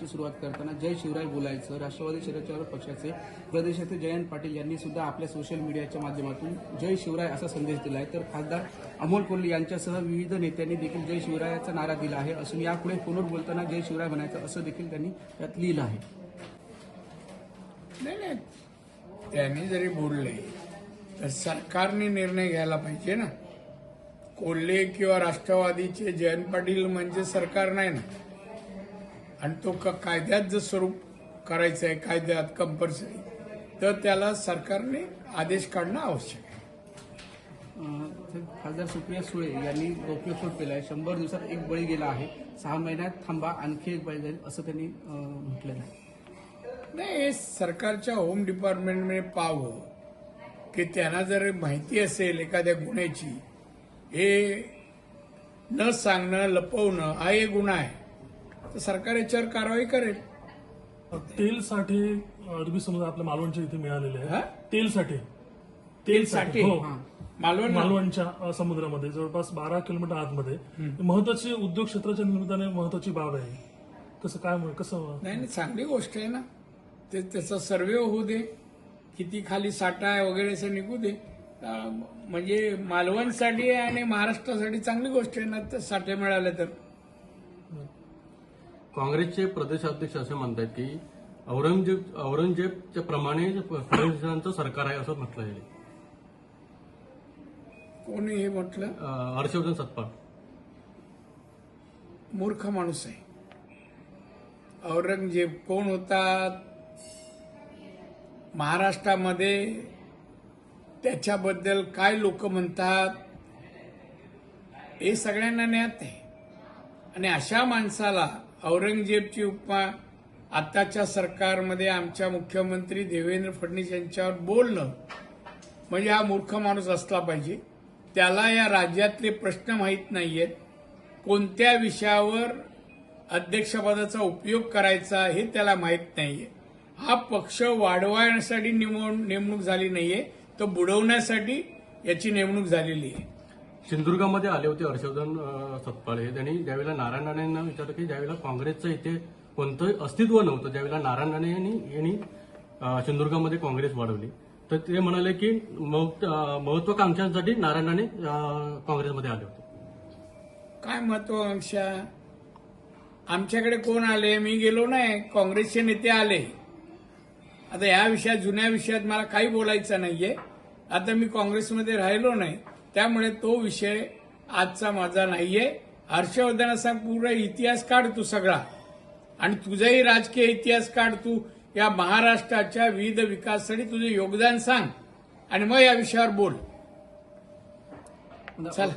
भाषणाची सुरुवात करताना जय शिवराय बोलायचं राष्ट्रवादी शरदचंद्र पक्षाचे प्रदेशाचे जयंत पाटील यांनी सुद्धा आपल्या सोशल मीडियाच्या माध्यमातून जय शिवराय असा संदेश दिला आहे तर खासदार अमोल कोल्हे यांच्यासह विविध नेत्यांनी देखील जय शिवरायाचा नारा दिला आहे. असून यापुढे फोनवर बोलताना जय शिवराय म्हणायचं असं देखील त्यांनी त्यात लिहिलं आहे. नाही नाही. त्यांनी जरी बोलले तर सरकारने निर्णय घ्यायला पाहिजे ना. कोल्हे किंवा राष्ट्रवादीचे जयंत पाटील म्हणजे सरकार नाही ना. आणि तो कायद्यात जर स्वरूप करायचं आहे कायद्यात कंपल्सरी तर त्याला सरकारने आदेश काढणं आवश्यक आहे. खासदार सुप्रिया सुळे यांनी गौप्यस्फोट केला आहे शंभर दिवसात एक बळी गेला आहे. सहा महिन्यात थांबा आणखी एक बळी जाईल असं त्यांनी म्हटलेलं आहे. नाही हे सरकारच्या होम डिपार्टमेंटने पाहावं की त्यांना जर माहिती असेल एखाद्या गुन्ह्याची हे न सांगणं लपवणं हा एक गुन्हा आहे. तर सरकार याच्यावर कारवाई करेल. तेलसाठी अं, तुम्ही समजा आपल्या मालवणच्या इथे मिळालेले हा? आहे तेलसाठी? तेल साठी हो. मालवण मालवणच्या समुद्रामध्ये जवळपास बारा किलोमीटर आतमध्ये. महत्वाची उद्योग क्षेत्राच्या निमित्ताने महत्वाची बाब आहे. कसं काय कसं? नाही नाही चांगली गोष्ट आहे ना. ते त्याचा सर्वे होऊ दे. किती खाली साठा आहे वगैरे असं निघू दे. अं, म्हणजे मालवणसाठी आणि महाराष्ट्रासाठी चांगली गोष्ट आहे ना साठे मिळाले तर. काँग्रेसचे प्रदेशाध्यक्ष असे म्हणतात की औरंगजेब औरंगजेबच्या प्रमाणे फडणवीसांचं सरकार आहे असं म्हटलं आहे कोणी हे म्हटलं? हर्षवर्धन सत्पाळ. मूर्ख माणूस आहे. औरंगजेब कोण होता? महाराष्ट्रामध्ये त्याच्याबद्दल काय लोक म्हणतात? हे सगळ्यांना ज्ञात आहे. आणि अशा माणसाला औरंगजेबची उपमा आताच्या सरकारमध्ये आमच्या मुख्यमंत्री देवेंद्र फडणवीस यांच्यावर बोलणं म्हणजे हा मूर्ख माणूस असला पाहिजे. त्याला या राज्यातले प्रश्न माहीत नाहीयेत. कोणत्या विषयावर अध्यक्षपदाचा उपयोग करायचा हे त्याला माहीत नाहीये. हा पक्ष वाढवण्यासाठी नेमवून- नेमणूक झाली नाहीये. तर बुडवण्यासाठी याची नेमणूक झालेली आहे. सिंधुदुर्गामध्ये आले होते हर्षवर्धन सतपाळे त्यांनी ज्यावेळेला नारायण राणेंना विचारलं की ज्यावेळेला काँग्रेसचं इथे कोणतंही अस्तित्व नव्हतं ज्यावेळेला नारायण राणे यांनी यांनी सिंधुदुर्गामध्ये काँग्रेस वाढवली. तर ते म्हणाले की महत्वाकांक्षांसाठी नारायण राणे काँग्रेसमध्ये आले होते. काय महत्वाकांक्षा आमच्याकडे कोण आले? मी गेलो नाही. काँग्रेसचे नेते आले. आता या विषयात जुन्या विषयात मला काही बोलायचं नाहीये. आता मी काँग्रेसमध्ये राहिलो नाही. त्यामुळे तो विषय आजचा माझा नाहीये. हर्षवर्धनाचा पूर्ण इतिहास काढ तू सगळा. आणि तुझाही राजकीय इतिहास काढ तू. या महाराष्ट्राच्या विविध विकासासाठी तुझे योगदान सांग. आणि मग या विषयावर बोल. चला.